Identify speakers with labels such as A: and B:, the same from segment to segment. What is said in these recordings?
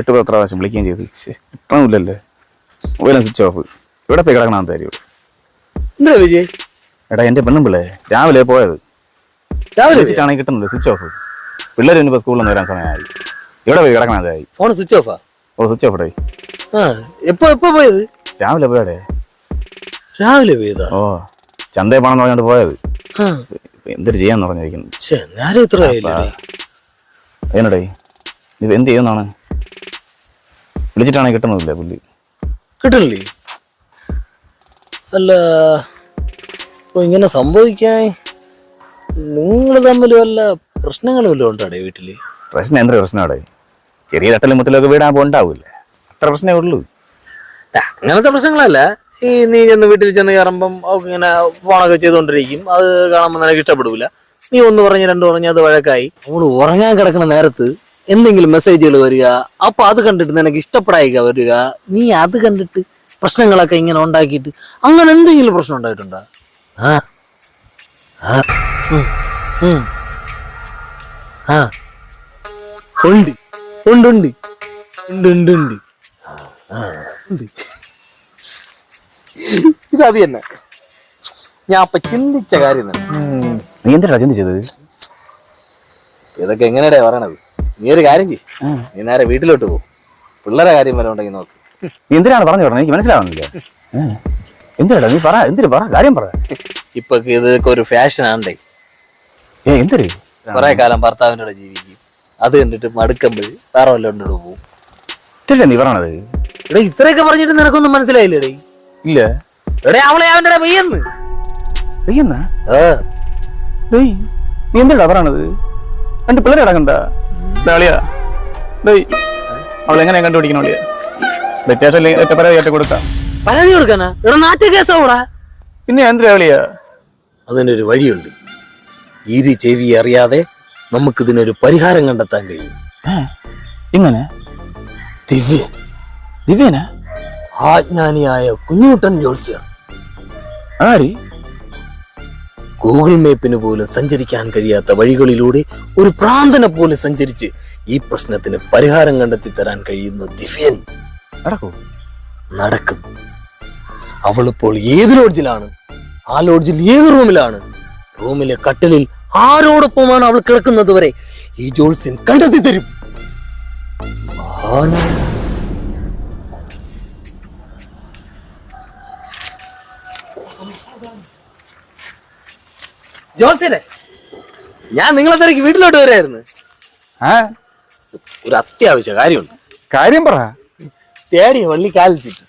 A: എട്ട് പത്ര പ്രാവശ്യം വിളിക്കുകയും ചെയ്തു. ഇപ്പം കിട്ടണമില്ലല്ലേ മൊബൈലും സ്വിച്ച് ഓഫ് ഇവിടെ പോയി കിടക്കണം തരും
B: എന്താ വിജയ്?
A: എടാ എന്റെ പെണ്ണും പിള്ളേ രാവിലെ പോയത്.
B: രാവിലെ
A: വെച്ചിട്ടാണ് കിട്ടുന്നില്ല സ്വിച്ച് ഓഫ് പിള്ളേർ ഇനിയിപ്പോൾ സ്കൂളിൽ നിന്ന് വരാൻ സമയമായി. ഇവിടെ പോയി കിടക്കണം അതായി
B: ഫോൺ സ്വിച്ച് ഓഫാ
A: ഓ സ്വിച്ച് ഓഫ് ഇടേ
B: ആ എപ്പോ എപ്പോ പോയത്?
A: രാവിലെ പോയടേ.
B: രാവിലെ പോയതാ?
A: ഓ ചന്ത പണം പറഞ്ഞോണ്ട് പോയത്. എന്തൊരു ചെയ്യാന്ന് പറഞ്ഞിരിക്കുന്നു.
B: ഇത്ര
A: അതിനടേ ഇത് എന്ത് ചെയ്യുന്നതാണ് വിളിച്ചിട്ടാണെങ്കിൽ കിട്ടുന്നില്ല? പുള്ളി
B: കിട്ടണില്ലേ അല്ല ഇങ്ങനെ സംഭവിക്കാൻ നിങ്ങൾ തമ്മിൽ വല്ല പ്രശ്നങ്ങളും വല്ലതും വീട്ടിൽ വീട്ടിൽ?
A: പ്രശ്നം എന്തൊരു പ്രശ്നം അവിടെ ചെറിയ തട്ടലും മുത്തലൊക്കെ വീടാകുമ്പോൾ ഉണ്ടാവില്ലേ? അത്ര പ്രശ്നമേ ഉള്ളൂ.
B: അങ്ങനത്തെ പ്രശ്നങ്ങളല്ല. ഈ നീ ചെന്ന് വീട്ടിൽ ചെന്ന് കയറുമ്പം അവൾക്ക് ഇങ്ങനെ ഫോണൊക്കെ ചെയ്തുകൊണ്ടിരിക്കും. അത് കാണുമ്പോൾ നിനക്ക് ഇഷ്ടപ്പെടില്ല നീ ഒന്ന് പറഞ്ഞ് രണ്ട് പറഞ്ഞ് അത് വഴക്കായി. നമ്മൾ ഉറങ്ങാൻ കിടക്കുന്ന നേരത്ത് എന്തെങ്കിലും മെസ്സേജുകൾ വരിക. അപ്പൊ അത് കണ്ടിട്ട് നിനക്ക് ഇഷ്ടപ്പെടായിക വരിക. നീ അത് കണ്ടിട്ട് പ്രശ്നങ്ങളൊക്കെ ഇങ്ങനെ ഉണ്ടാക്കിയിട്ട് അങ്ങനെ എന്തെങ്കിലും പ്രശ്നം ഉണ്ടായിട്ടുണ്ടോ? ആ. ആ. ഉണ്ട്. ഉണ്ട് ഉണ്ട്. ഉണ്ട് ഉണ്ട് ഉണ്ട്. ഇത് അത് തന്നെ. ഞാൻ അപ്പൊ ചിന്തിച്ച കാര്യം തന്നെ.
A: നീ എന്തിനാ ചിന്തിച്ചത്?
B: ഇതൊക്കെ എങ്ങനെയാ പറയണത്? നീ ഒരു കാര്യം ചെയ് നീ നേരെ വീട്ടിലോട്ട് പോകും പിള്ളേരെ കാര്യം വല്ല ഉണ്ടെങ്കിൽ നോക്ക്.
A: എന്തിനാണ് പറഞ്ഞു പറഞ്ഞത് എനിക്ക് മനസ്സിലാവുന്നില്ല? എന്തിനാ നീ പറ? എന്തിനു പറ? കാര്യം പറ.
B: ഇപ്പൊ ഇതൊക്കെ ഒരു ഫാഷൻ ആണ്ടേ
A: ഏ എന്തൊരു
B: കുറെ കാലം ഭർത്താവിന്റെ കൂടെ ജീവിക്കും. അത് കണ്ടിട്ട് മടുക്കുമ്പോൾ വേറെ വല്ലതും പോകും
A: നീ പറയണത്?
B: ഇവിടെ ഇത്രയൊക്കെ പറഞ്ഞിട്ട് നിനക്കൊന്നും മനസ്സിലായില്ലേ
A: ഇല്ല?
B: എടേ അവളെ അവന്റെ പെയ്യെന്ന്.
A: പെയ്യെന്നാ?
B: ഏ
A: നീ എന്തിനാ പറയണത്? എന്റെ പിള്ളേരെ അടക്കണ്ട ഡാളിയാ ഡേയ് അവളെങ്ങനെ കണ്ടുപിടിക്കണോളിയാ സ്റ്റേഷനിൽ പരാതി കേട്ട് കൊടുക്കാം.
B: പരാതി കൊടുക്കാനാ? എടാ നാറ്റ കേസാവൂടാ?
A: പിന്നെ എന്തിനാ
B: അതിനൊരു വഴിയുണ്ട്. ഇരു ചെവി അറിയാതെ നമുക്കിതിനൊരു പരിഹാരം കണ്ടെത്താൻ കഴിയും.
A: ഇങ്ങനെ?
B: ദിവ്യ.
A: ദിവ്യനാ?
B: ആജ്ഞാനിയായ കുഞ്ഞൂട്ടൻ ജോത്സ്യർ
A: ആര്?
B: ഗൂഗിൾ മാപ്പിന് പോലും സഞ്ചരിക്കാൻ കഴിയാത്ത വഴികളിലൂടെ ഒരു പ്രാന്തനെ പോലെ സഞ്ചരിച്ച് ഈ പ്രശ്നത്തിന് പരിഹാരം കണ്ടെത്തി തരാൻ കഴിയുന്ന ദിവ്യൻ.
A: നടക്കൂ.
B: നടക്കും. അവളിപ്പോൾ ഏത് ലോഡ്ജിലാണ്? ആ ലോഡ്ജിൽ ഏത് റൂമിലാണ്? റൂമിലെ കട്ടിലിൽ ആരോടൊപ്പമാണ് അവൾ കിടക്കുന്നത് വരെ ഈ ജോൾസിൻ കണ്ടെത്തി തരും. മഹാനായ ഞാൻ നിങ്ങളെ തിരക്ക് വീട്ടിലോട്ട് വരായിരുന്നു
A: ആ?
B: ഒരു അത്യാവശ്യ കാര്യമുണ്ട്.
A: കാര്യം പറ.
B: തേടിയ വള്ളി കാലിച്ചിട്ട്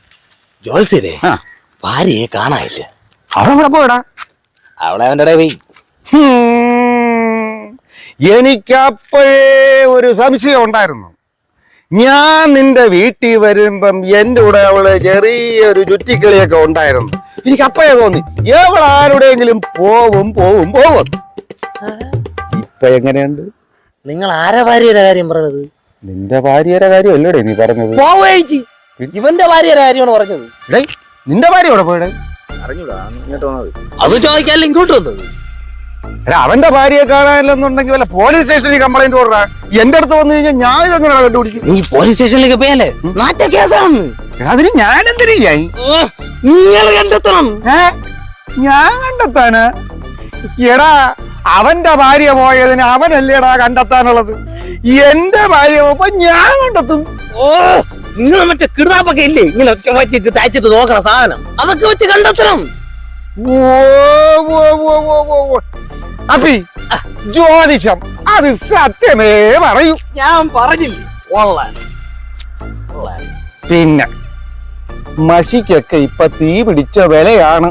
B: ജോൾസിനെ
A: ആ.
B: ഭാര്യയെ കാണാനില്ല.
A: അവിടെ കൂടെ പോയടാ.
B: അവളെ അവന്റെ ഇടയിൽ പോയി.
C: എനിക്കപ്പോഴേ ഒരു സംശയം ഉണ്ടായിരുന്നു. ഞാൻ നിന്റെ വീട്ടിൽ വരുമ്പം എന്റെ കൂടെ അവൾ ചെറിയൊരു ചുറ്റിക്കളിയൊക്കെ ഉണ്ടായിരുന്നു. എനിക്ക് അപ്പഴേ തോന്നി. എവൾ ആരുടെയെങ്കിലും പോവും പോവും പോവും. ഇപ്പൊ എങ്ങനെയുണ്ട്?
B: നിങ്ങൾ ആരാ ഭാര്യയുടെ കാര്യം പറഞ്ഞത്
C: നിന്റെ ഭാര്യയുടെ കാര്യം അല്ലടേ നീ പറഞ്ഞത്.
B: പോവേച്ചി ഇവന്റെ ഭാര്യയുടെ കാര്യമാണ് പറഞ്ഞത്.
C: നിന്റെ ഭാര്യ എവിടെ പോയിടേ
A: അറിഞ്ഞൂടാ ഇങ്ങോട്ട് വന്നത്
B: അത് ചോദിക്കാല്ല ഇങ്ങോട്ട് വന്നത്?
C: എടാ, അവന്റെ ഭാര്യയെ കാണാനില്ലെന്നുണ്ടെങ്കിൽ വല്ല പോലീസ് സ്റ്റേഷനിൽ കംപ്ലൈന്റ് കൊടുക്കാം എന്റെ അടുത്ത് വന്നു കഴിഞ്ഞാൽ ഞാൻ ഇതെങ്ങനെയാണ് കണ്ടുപിടിക്കും?
B: നീ പോലീസ് സ്റ്റേഷനിലേക്ക് പോയാലേ? നാറ്റ കേസാണെന്ന്.
C: അതിന് ഞാൻ എന്തിനായി
B: നിങ്ങൾ കണ്ടെത്തണം.
C: ഞാൻ കണ്ടെത്താന്? എടാ അവന്റെ ഭാര്യ പോയതിന് അവനല്ലേടാ കണ്ടെത്താനുള്ളത്? എന്റെ ഭാര്യ പോയപ്പോ ഞാൻ കണ്ടെത്തും.
B: ഓ നിങ്ങൾ മറ്റേ കിടാപ്പൊക്കെ ഇല്ലേ? ഇങ്ങനെ ഒറ്റ വച്ചിട്ട് തയ്ച്ചിട്ട് നോക്കണ സാധനം. അതൊക്കെ വെച്ച് കണ്ടെത്തണം.
C: അപ്പി ജ്യോതിഷം അത് സത്യമേ പറയൂ.
B: ഞാൻ പറഞ്ഞില്ലേ?
C: പിന്നെ. മഷിക്കൊക്കെ ഇപ്പൊ തീ പിടിച്ച വിലയാണ്.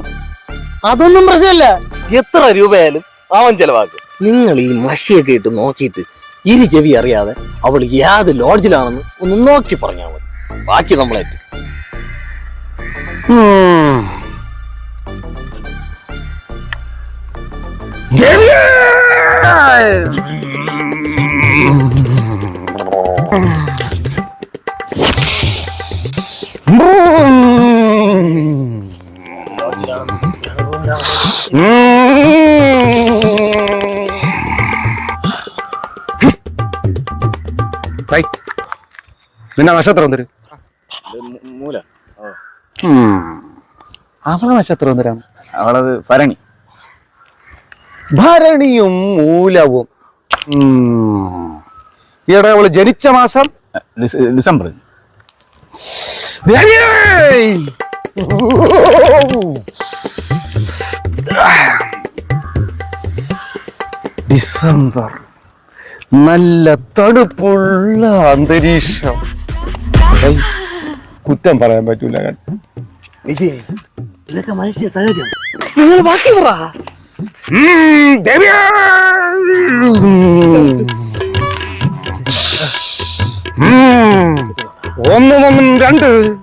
B: അതൊന്നും പ്രശ്നമില്ല. എത്ര രൂപയാലും അവൻ ചെലവാക്കും. നിങ്ങൾ ഈ മഷിയൊക്കെ ഇട്ട് നോക്കിയിട്ട് ഇരു ചെവി അറിയാതെ അവൾ ഏത് ലോഡ്ജിലാണെന്ന് ഒന്ന് നോക്കി പറഞ്ഞാൽ മതി. ബാക്കി നമ്മളേറ്റ്
C: ഉം. നിന്റെ നക്ഷത്രം എന്തൊരു?
A: മൂല.
C: അവളെ നക്ഷത്രം എന്തൊരാണ്
A: അവളത് ഭരണി.
C: ഭരണിയും മൂലവും. ഈയിടെ അവൾ ജനിച്ച മാസം?
A: ഡിസംബർ!
C: ഡിസംബർ. നല്ല തണുപ്പുള്ള അന്തരീക്ഷം. കുറ്റം പറയാൻ പറ്റൂല
B: ഇതൊക്കെ മനുഷ്യ സഹജം. നിങ്ങൾ ബാക്കി പറ.
C: ഒന്നും ഒന്നും രണ്ട്.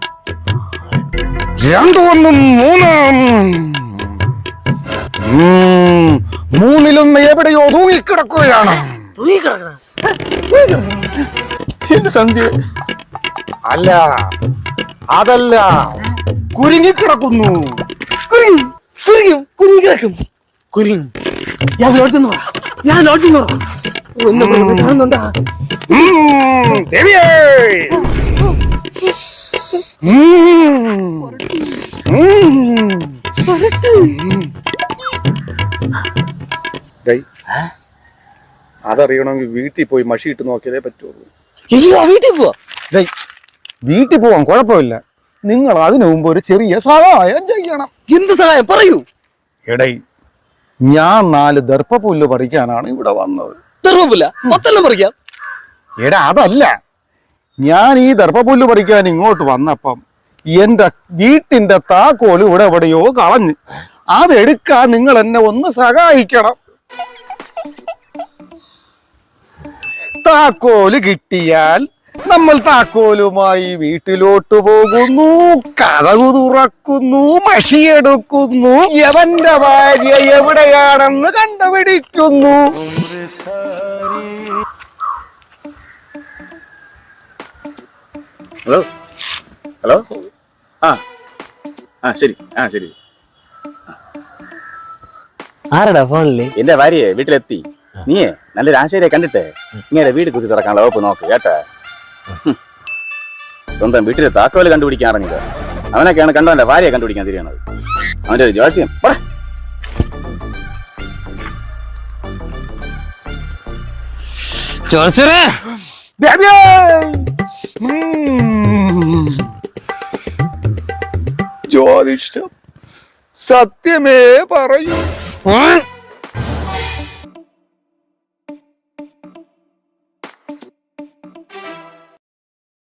C: രണ്ടു ഒന്നും മൂന്ന്. മൂന്നിലൊന്ന് എവിടെയോ തൂങ്ങിക്കിടക്കുകയാണ്.
A: എന്റെ സന്ധ്യ.
C: അല്ല അതല്ല കുരുങ്ങിക്കിടക്കുന്നു.
B: കുരുങ്ങും കുരുങ്ങും കുരുങ്ങി. കിടക്കും കുരുങ്ങും ഞാൻ പറ ഞാൻ പറ ഒന്നും
C: ദേവിയേ! ഡേയ്, അതറിയണമെങ്കിൽ വീട്ടിൽ പോയി മഷി ഇട്ട് നോക്കിയതേ പറ്റുള്ളൂ.
B: വീട്ടിൽ പോവാ?
C: വീട്ടിൽ പോവാൻ കുഴപ്പമില്ല. നിങ്ങൾ അതിനു മുമ്പ് ഒരു ചെറിയ സഹായം ചെയ്യണം.
B: എന്ത് സഹായം? പറയൂ.
C: എടൈ ഞാൻ നാല് ദർപ്പപ്പുല്ല് പറിക്കാനാണ് ഇവിടെ വന്നത്.
B: ദർപ്പപ്പുല്ല? മൊത്തം പറിക്കാം.
C: എടാ അതല്ല. ഞാൻ ഈ ദർപ്പപ്പുല്ല് പറിക്കാൻ ഇങ്ങോട്ട് വന്നപ്പം എന്റെ വീട്ടിന്റെ താക്കോൽ ഇവിടെ എവിടെയോ കളഞ്ഞ്. അതെടുക്കാൻ നിങ്ങൾ എന്നെ ഒന്ന് സഹായിക്കണം. താക്കോൽ കിട്ടിയാൽ നമ്മൾ താക്കോലുമായി വീട്ടിലോട്ട് പോകുന്നു കഥകു തുറക്കുന്നു മഷിയെടുക്കുന്നു യവന്റെ ഭാര്യ എവിടെയാണെന്ന് കണ്ടുപിടിക്കുന്നു.
A: ഹലോ? ഹലോ? ആ. ആ ശരി. ആ ശരി.
B: ആരടാ ഫോണിൽ?
A: എന്റെ ഭാര്യയെ വീട്ടിലെത്തി. നീയേ നല്ലൊരു ആശാരിയെ കണ്ടിട്ട്? ഇങ്ങനെ വീട് കുത്തി തുറക്കാനുള്ള വകുപ്പ് നോക്ക് കേട്ട? സ്വന്തം വീട്ടിലെ താക്കോൽ കണ്ടുപിടിക്കാൻ അറിഞ്ഞത് അവനൊക്കെയാണ് കണ്ടവന്റെ ഭാര്യയെ കണ്ടുപിടിക്കാൻ തിരിയണത്. അവന്റെ ഒരു ജോത്സ്യം പോടാ.
B: ജോത്സരെ
C: ദേവിയേ! ഉം. ജ്യോതിഷം സത്യമേ പറയൂ.